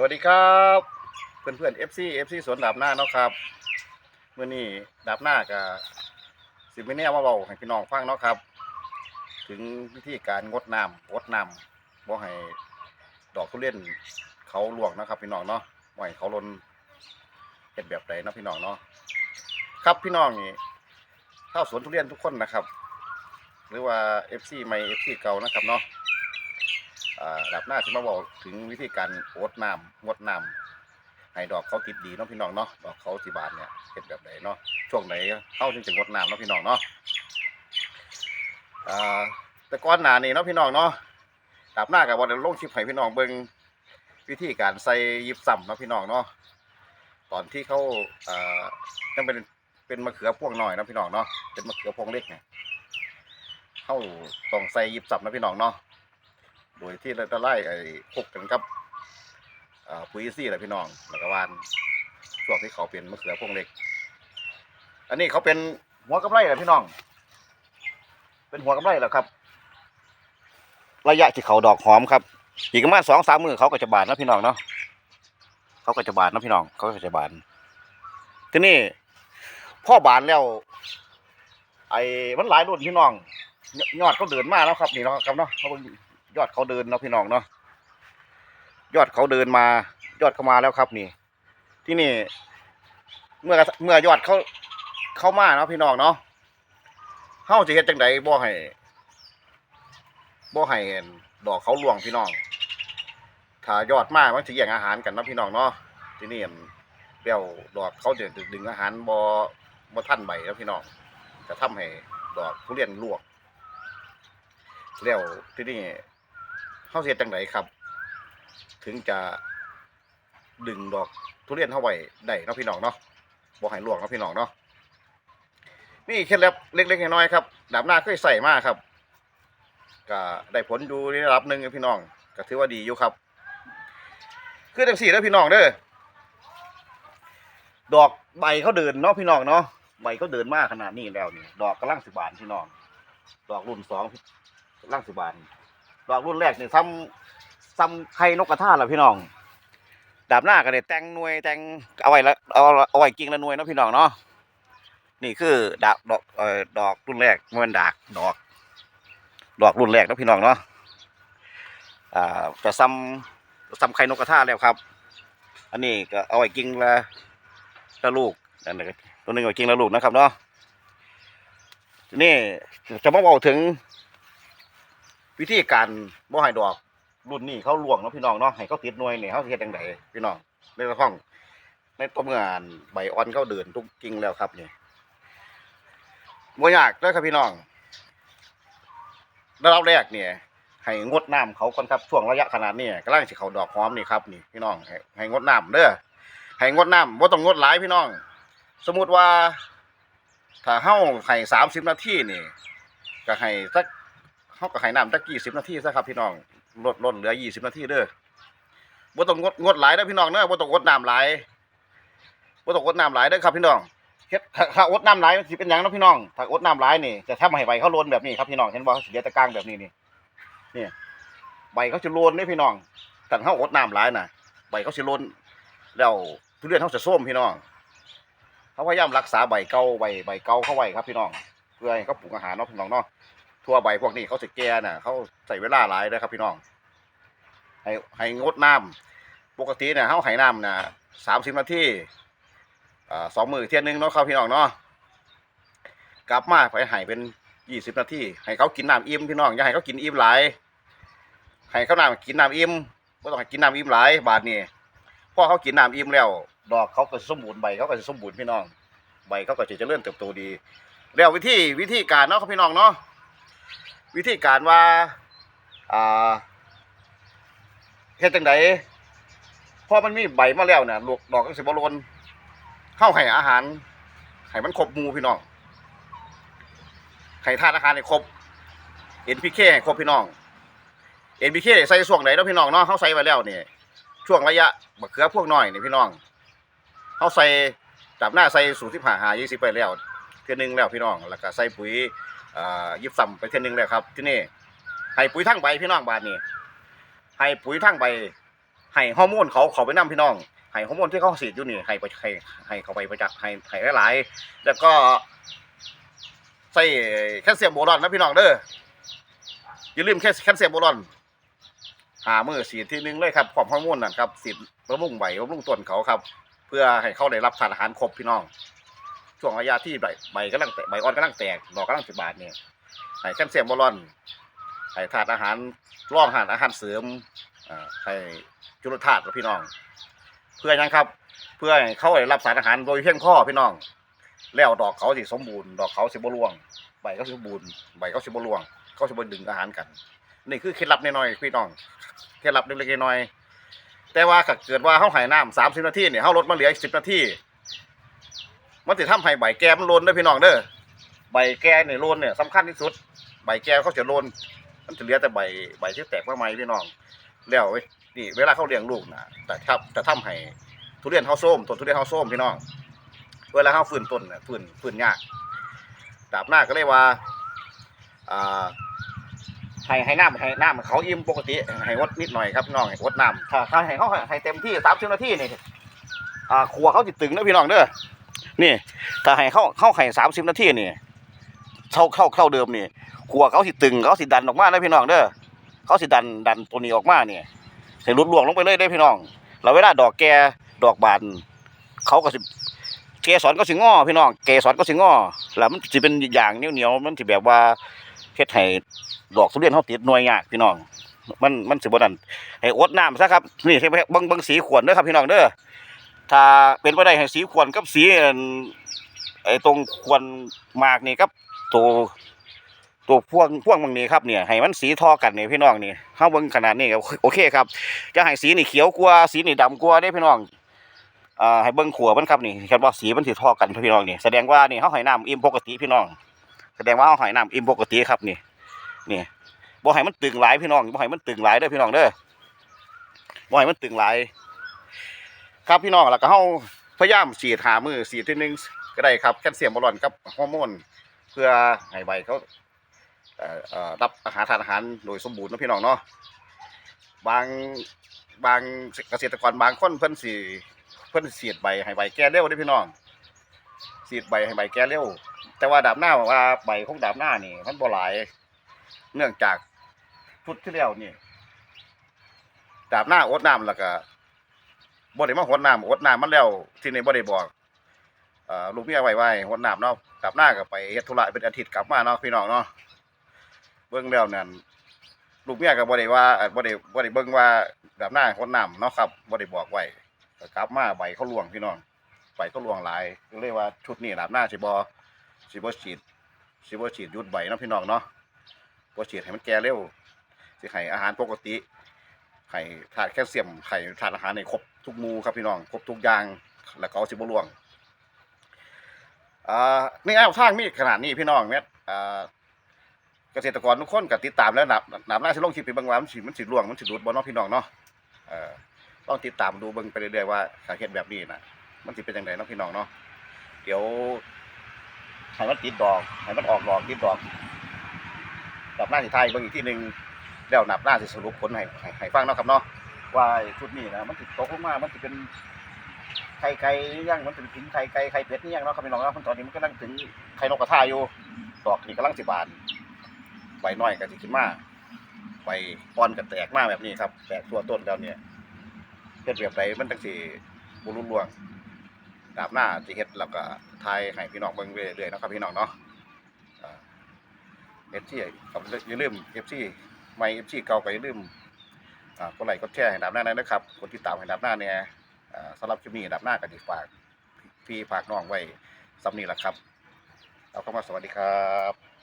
สวัสดีครับเพื่อนเพื่อนเอฟซีเอฟซีสวนดาบหน้าเนาะครับเมื่อนี้ดาบหน้ากับสิบมิเนียมาเบาให้พี่น้องฟังเนาะครับ ถึงวิธีการงดน้ำงดน้ำบ่ให้ดอกทุเรียนเขาลวกนะครับ พี่น้องเนาะบ่ให้เขาลนเห็ดแบบใดเนาะพี่น้องเนาะครับพี่น้องนี่เข้าสวนทุเรียนทุกคนนะครับ หรือว่าเอฟซีใหม่เอฟซีเก่านะครับเนาะ ดับหน้าที่มาบอกถึงวิธีการอดน้ำงดน้ำให้ดอกเขาติดดีเนาะพี่น้องเนาะดอกเขาสิบานเนี่ยเป็นแบบไหนเนาะช่วงไหนเข้าถึงจะงดน้ำเนาะพี่น้องเนาะแต่ก่อนหนานี้เนาะพี่น้องเนาะดับหน้ากับวันลงคลิปให้พี่น้องเบิ่งวิธีการใส่ยิบซ้ำเนาะพี่น้องเนาะตอนที่เขาอ่าต้องเป็นเป็นมะเขือพวงหน่อยนะพี่น้องเนาะเป็นมะเขือพวงเล็กเนี่ยเข้าต้องใส่ยิบซ้ำนะพี่น้องเนาะ โดยที่เราจะไล่ไอ้พกกันกับอ่าปุ๋ยซี่แหละพี่น้องแล้วก็วานช่วงที่เขาเป็นมะเขือพวงเล็ก อันนี้เขาเป็นหัวกำไรแหละพี่น้อง เป็นหัวกำไรแล้วครับ ระยะที่เขาดอกหอมครับอีกประมาณสองสามมือเขาก็จะบานนะพี่น้องเนาะเขาก็จะบานนะพี่น้อง เขาก็จะบานทีนี้พ่อบานแล้ว ไอ้มันหลายรุ่นพี่น้อง ยอดเขาเดินมาแล้วครับ นี่เนาะครับเนาะเขาเบิ่ง ยอดเขาเดินเนาะพี่น้องเนาะยอดเขาเดินมา ยอดเขามาแล้วครับนี่ ที่นี่ เมื่อเมื่อยอดเขาเข้ามาเนาะพี่น้องเนาะเฮาจะเฮ็ดจังไดบ่ให้บ่ให้ดอกเขาล่วงพี่น้องถ้ายอดมามันสิแย่งอาหารกันนะพี่น้องเนาะที่นี่เปี้ยวดอกเขาจะดึงอาหารบ่บ่ทันใบแล้วพี่น้องจะทำให้ดอกทุเรียนลวกแล้วที่นี่ เขาเสียจังไดครับ ถึงจะดึงดอกทุเรียนเข้าไว้ได้เนาะพี่น้องเนาะบ่ให้ลวกเนาะพี่น้องเนาะนี่เคล็ดลับเล็กๆน้อยๆครับดาบหน้าเคยใส่มากครับก็ได้ผลอยู่ในระดับหนึ่งพี่น้องก็ถือว่าดีอยู่ครับ คือจังสี่แล้วพี่น้องเด้อดอกใบเขาเดินเนาะพี่น้องเนาะใบเขาเดินมากขนาดนี้แล้วนี่ดอกกำลังสิบานพี่น้อง ดอกรุ่นสองกร่างสิบาน ดอกรุ่นแรกนี่ซ้ำซ้ำไข่นกกระทาล่ะพี่น้องดาบหน้าก็ได้แตงหน่วยแตงเอาไว้ละเอาเอาไว้กิ่งละหน่วยเนาะพี่น้องเนาะนี่คือดอกดอกเอ่อดอกรุ่นแรกมันดากดอก ดอกรุ่นแรกนะพี่น้องเนาะอ่าจะซ้ำซ้ำไข่นกกระทาแล้วครับ อันนี้ก็เอาไว้กิ่งละละลูกอันนี้ก็ตัวนึงไว้กิ่งละลูกนะครับเนาะนี่จะมาบอกถึง วิธีการบ่ให้ดอกรุ่นนี้เขาลวงเนาะพี่น้องเนาะให้เขาติดหน่วยเนี่ยเขาเฮ็ดจังไดพี่น้องในห้อง ในตัวเมื่ออ่านใบอ่อนเขาเดินทุกกิ่งแล้วครับนี่บ่ยากเด้อครับพี่น้องระดับแรกเนี่ยให้งดน้ำเขาก่อนครับช่วงระยะขนาดนี้กำลังสิเขาดอกหอมนี่ครับนี่พี่น้องให้ให้งดน้ำเด้อให้งดน้ำบ่ต้องงดหลายพี่น้อง สมมุติว่า ถ้าเฮาให้30นาทีนี่ก็ให้สัก เขาก็ให้น้ำจักกี่สิบนาทีซะครับพี่น้องลดลดเหลือยี่สิบนาทีเด้อบ่ต้องงดงดหลายเด้อพี่น้องเด้อบ่ต้องงดน้ำหลายบ่ต้องงดน้ำหลายเด้อครับพี่น้องเฮ็ดถ้าถ้าอดน้ำหลายมันสิเป็นหยังเนาะพี่น้องถ้าอดน้ำหลายนี่จะทำให้ใบเขาโลนแบบนี้ครับพี่น้องเห็นบ่เขาสียตะกร้างแบบนี้นี่นี่ใบเขาจะโลนเด้พี่น้องถ้าเฮาอดน้ำหลายน่ะใบเขาสิโลนแล้วทุเรียนเขาจะส้มพี่น้องเขาพยายามรักษาใบเก่าใบใบเก่าเขาไว้ครับพี่น้องเพื่อให้เขาปลูกอาหารเนาะพี่น้องเนาะ ทั่วใบพวกนี้เขาสิแก่น่ะ เขาใส่เวลาหลายนะครับพี่น้อง ให้ให้งดน้ำปกติเนี่ยเขาให้น้ำน่ะสามสิบนาทีอ่าสองมือเที่ยนึงเนาะครับพี่น้องเนาะกลับมาไปให้เป็นยี่สิบนาทีให้เขากินน้ำอิ่มพี่น้องอย่าให้เขากินอิ่มหลายให้เขาน้ำกินน้ำอิ่มก็ต้องให้กินน้ำอิ่มหลายบาทนี่พอเขากินน้ำอิ่มแล้ว ดอกเขาก็สิสมบูรณ์ใบเขาก็จะสมบูรณ์พี่น้อง ใบเขาก็จะเจริญเติบโตดี แล้ววิธีวิธีการเนาะครับพี่น้องเนาะ วิธีการว่าอ่าเฮ็ดจังไดพอมันมีใบมาแล้วเนี่ยลูกดอกก็สิบ่โลนเข้าให้อาหารให้มันครบหมู่พี่น้องให้ทานอาหารให้ครบ NPK ให้ครบพี่น้อง NPK ใส่ช่วงไหนเนาะพี่น้องเนาะเฮาใส่ไว้แล้วนี่ช่วงระยะมะเขือพวกน้อยนี่พี่น้องเฮาใส่จับหน้าใส่สูตรที่ผ่าหา20ไปแล้วเทื่อนึงแล้วพี่น้อง แล้วก็ใส่ปุ๋ย อ่ายิบซ้ำไปเท่ยหนึงแล้วครับ ที่นี่ให้ปุ๋ยทั้งใบพี่น้องบาทนี่ให้ปุ๋ยทั้งใบให้ฮอร์โมนเขาเขาไปนํพี่น้องให้ฮอร์โมนที่เขาฉีดอยู่นี่ให้ไปให้ให้เขาไปประจักษ์ให้ให้หลายๆแล้วก็ใส่แคลเซียมโบรอนนะพี่น้องเด้ออย่าลืมแคลแคลเซียมโบรอนหามือสีดทีนึงเลยครับความฮอร์โมนนั่นครับสีดบำรุงใบบำรุงต้นเขาครับ เพื่อให้เขาได้รับสารอาหารครบพี่น้อง ช่วงระยะที่ใบใบกำลังแตกใบอ่อนกำลังแตกดอกกำลังสิบาดเนี่ยให้แคลเซียมโบรอนให้ธาตุอาหารร่องอาหารอาหารเสริมอ่าให้จุลธาตุกับพี่น้อง เพื่อหยังครับ เพื่อให้เขาได้รับสารอาหารโดยเพียงพอพี่น้อง แล้วดอกเขาสิสมบูรณ์ดอกเขาสิบ่ร่วงใบเขาสิสมบูรณ์ใบเขาสิบ่ร่วงเขาสิบ่ดึงอาหารกันนี่คือเคล็ดลับน้อยๆพี่น้องเคล็ดลับเล็กๆน้อยๆแต่ว่าเกิดว่าเขาให้น้ำสามสิบนาทีเนี่ยเขาลดมาเหลือสิบนาที มันจะทำให้ใบแก้มันโลนเด้อพี่น้องเด้อใบแก้เนี่ยโลนเนี่ยสำคัญที่สุด ใบแก้เขาจะโลนมันจะเหลือแต่ใบใบที่แตกมาใหม่พี่น้องแล้วเว้ยนี่เวลาเขาเลี้ยงลูกนะแต่ครับจะทำให้ทุเรียนเขาส้มต้นทุเรียนเขาส้มพี่น้อง เวลาเขาฟื้นต้นเนี่ยฟื้นฟื้นยากดาบหน้าก็เลยว่าอ่าให้ให้น้ำให้น้ำเขาอิ่มปกติให้วดนิดหน่อยครับน้องให้วดน้ำถ้าถ้าให้เขาให้เต็มที่สามสิบนาทีนี่อ่าขัวเขาจิตึงนะพี่น้องเด้อ นี่ ถ้าให้เข้าเข้าให้สามสิบนาทีนี่เข้าเข้าเข้าเดิมนี่ขัวเขาสิตึงเขาสิดันออกมานะพี่น้องเด้อเขาสิดันดันตัวนี้ออกมาเนี่ยให้รุดลวงลงไปเลยได้พี่น้องแล้วเวลาดอกแก่ดอกบานเขาก็สิเกสรก็สิงอพี่น้องเกสรก็สิงอแล้วมันสิเป็นอย่างเหนียวเหนียวๆมันสิแบบว่าเฮ็ดให้ดอกทุเรียนเฮาติดหน่วยยากพี่น้อง มันมันสิบ่นั่นให้อดน้ำซะครับนี่ใช่ไห้เบิ่งบิ่งสีขวดเด้อครับพี่น้องเด้อ ถ้าเป็นไปได้ให้สีขวดกับสีไอ้ตรงขวดหมากนี่กับตัวตัวพ่วงพ่วงบางนี้ครับเนี่ยให้มันสีทอกันนี่พี่น้องนี่เฮาเบิ่งขนาดนี้โอเคครับจะให้สีนี่เขียวกว่าสีนี่ดำกว่าเด้พี่น้องอ่าให้เบิ่งขัวมันครับนี่เห็นว่าสีมันสิเทอกันพี่น้องนี่แสดงว่านี่เฮาให้น้ำอิ่มปกติพี่น้อง แสดงว่าเฮาให้น้ำอิ่มปกติครับนี่นี่บ่ให้มันตึงหลายพี่น้องบ่ให้มันตึงหลายเด้อพี่น้องเด้อบ่ให้มันตึงหลาย ครับพี่น้องแล้วก็เฮาพยายามฉีดหามือฉีดทีนึงก็ได้ครับแคลเซียมบอลอนกับฮอร์โมนเพื่อให้ใบเขาเอ่อรับอาหารทานอาหารโดยสมบูรณ์นะพี่น้องเนาะบางบางเกษตรกรบางคนเพิ่นสิเพิ่นสีดใบให้ใบแก่เร็วเด้พี่น้องสีดใบให้ใบแก่เร็ว แต่ว่าดาบหน้าว่าใบของดาบหน้านี่ มันบ่หลาย เนื่องจากชุดที่แล้วนี่ดาบหน้าอดน้ำแล้วก็ บ่ได้มาหดน้ำอดน้ำมันแล้วที่นี่บ่ได้บอกเอ่อลูกเมียไว้ไว้หดน้ำเนาะดาบหน้าก็ไปเฮ็ดธุระเป็นอาทิตย์กลับมาเนาะพี่น้องเนาะเบิ่งแล้วนั่นลูกเมียก็บ่ได้ว่าเอ่อบ่ได้บ่ได้เบิ่งว่าดาบหน้าหดน้ำเนาะครับบ่ได้บอกไว้ก็กลับมาใบเขาลวงพี่น้องใบเขาลวงหลายก็เลยว่าชุดนี้หลาบหน้าสิบอสิบอฉีดสิบอฉีดยุดใบเนาะพี่น้องเนาะบ่ฉีดให้มันแก่เร็วสิให้อาหารปกติให้ธาตุแคลเซียมให้ธาตุอาหารในครบ ทุกมูครับพี่น้องครบทุกอย่างแล้วก็เอาสิบ่หลวงอ่าในแนวทางมีขนาดนี้พี่น้องเนี่ยอ่าเกษตรกรทุกคนก็ติดตามแล้วนับนับหน้าสิลงคลิปไปบางว่ามันสิมันสิหลวงมันสิหลุดบ่เนาะพี่น้องเนาะเอ่อต้องติดตามดูเบิ่งไปเรื่อยๆว่าสาเหตุแบบนี้นะมันสิเป็นยังไงเนาะพี่น้องเนาะเดี๋ยวให้มันติดดอกให้มันออกดอกติดดอกดับหน้าสิไทายเบิ่งอีกที่หนึ่งแล้วนับหน้าสิสรุปผลให้ให้ให้ฟังเนาะครับเนาะ ว่าไอ้ชุดนี้นะมันสิดตกลงมา มันสิเป็นไข่ไก่หรือยังมันสิเป็นไข่ไก่ไข่เป็ดนี่ยังเนาะครับพี่น้องเนาะมันตอนนี้มันกำลังถึงไข่นกกระทาอยู่ดอกนี่กำลังสิบานใบน้อยก็สิขึ้นมาใบอ่อนก็แตกมาแบบนี้ครับแตกตัวต้นแล้วเนี่ยเฮ็ดแบบใดมันจังสิบ่รุนร่วงดาบหน้าสิเฮ็ดแล้วก็ทายให้พี่น้องเบิ่งเรื่อยๆนะครับพี่น้องเนาะเอ่า FC ครับอย่าลืม FC ใหม่ FC เก่าก็อย่าลืม อ่ากดไลค์กดแชร์ให้ดับหน้าได้นะครับกดติดตามให้ดับหน้าเนี่ยอ่าสำหรับคลิปนี้ดับหน้าก็สิฝากพี่ฝากน้องไว้สำนี้ล่ะครับ เอาเข้ามาสวัสดีครับ